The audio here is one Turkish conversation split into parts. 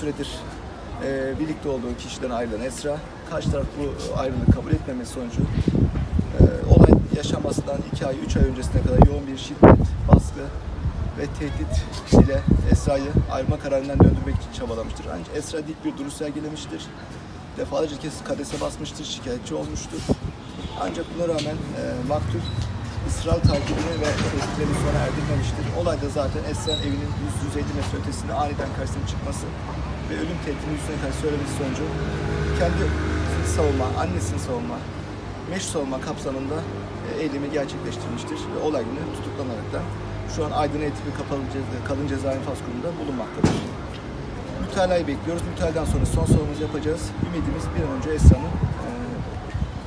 süredir e, birlikte olduğu kişiden ayrılan Esra, karşı taraf bu ayrılığı kabul etmemesi sonucu e, olay yaşamasından 2 ay, 3 ay öncesine kadar yoğun bir şiddet, baskı ve tehdit ile Esra'yı ayrılma kararından döndürmek için çabalamıştır. Ancak Esra dik bir duruş sergilemiştir. Defalarca kez kadese basmıştır, şikayetçi olmuştur. Ancak buna rağmen e, maktul ısrar takibini ve tehditlerini sona erdirmemiştir. Olayda zaten Esra'nın evinin 100-150 metre ötesinde aniden karşısına çıkması ve ölüm tehditini yüzüne karşı söylemesi sonucu kendi savunma, annesini savunma, meşru savunma kapsamında e, eylemi gerçekleştirmiştir ve olay günü tutuklanaraktan şu an Aydın Eğitim ve Kapalı Ce- Kalın Ceza İnfaz Kurumu'nda bulunmaktadır. Mütalayı bekliyoruz. Mütaladan sonra son sorumuzu yapacağız. Ümidimiz bir an önce Esra'nın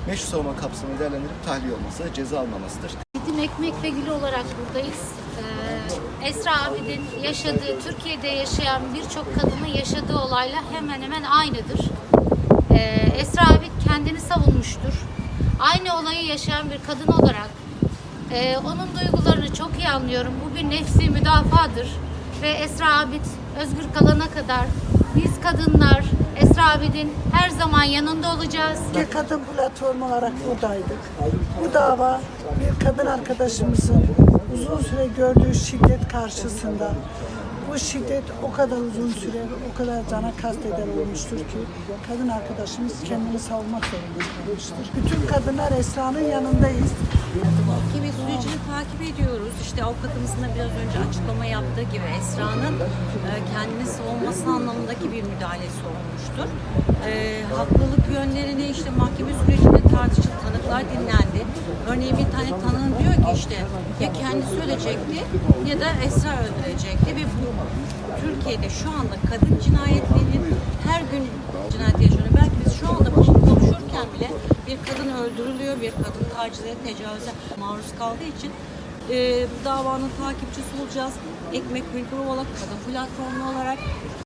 meşru savunma kapsamında değerlendirip tahliye olması, ceza almamasıdır. Didim Ekmek ve Gül olarak buradayız. Ee, Esra Abidin yaşadığı, Türkiye'de yaşayan birçok kadının yaşadığı olayla hemen hemen aynıdır. Ee, Esra Abid kendini savunmuştur. Aynı olayı yaşayan bir kadın olarak e, onun duygularını çok iyi anlıyorum. Bu bir nefsi müdafadır. Ve Esra Abid özgür kalana kadar biz kadınlar Abid'in her zaman yanında olacağız. Bir kadın platformu olarak buradaydık. Bu dava bir kadın arkadaşımızın uzun süre gördüğü şiddet karşısında bu şiddet o kadar uzun süre o kadar cana kasteder olmuştur ki kadın arkadaşımız kendini savunmak zorunda kalmıştır. Bütün kadınlar Esra'nın yanındayız. Mahkeme sürecini takip ediyoruz. İşte avukatımızın da biraz önce açıklama yaptığı gibi Esra'nın e, kendini savunması anlamındaki bir müdahalesi olmuştur. E, haklılık yönlerini işte mahkeme sürecinde tartışıp tanıklar dinlendi. Örneğin bir tane tanığın diyor ki işte ya kendisi ölecekti ya da Esra öldürecekti ve bu Türkiye'de şu anda kadın cinayetlerinin her gün cinayet yaşanıyor. Belki biz şu anda konuşurken bile bir kadın öldürülüyor, bir kadın tacize, tecavüze maruz kaldığı için e, davanın takipçisi olacağız. Ekmek Gülgür olarak, kadın platformu olarak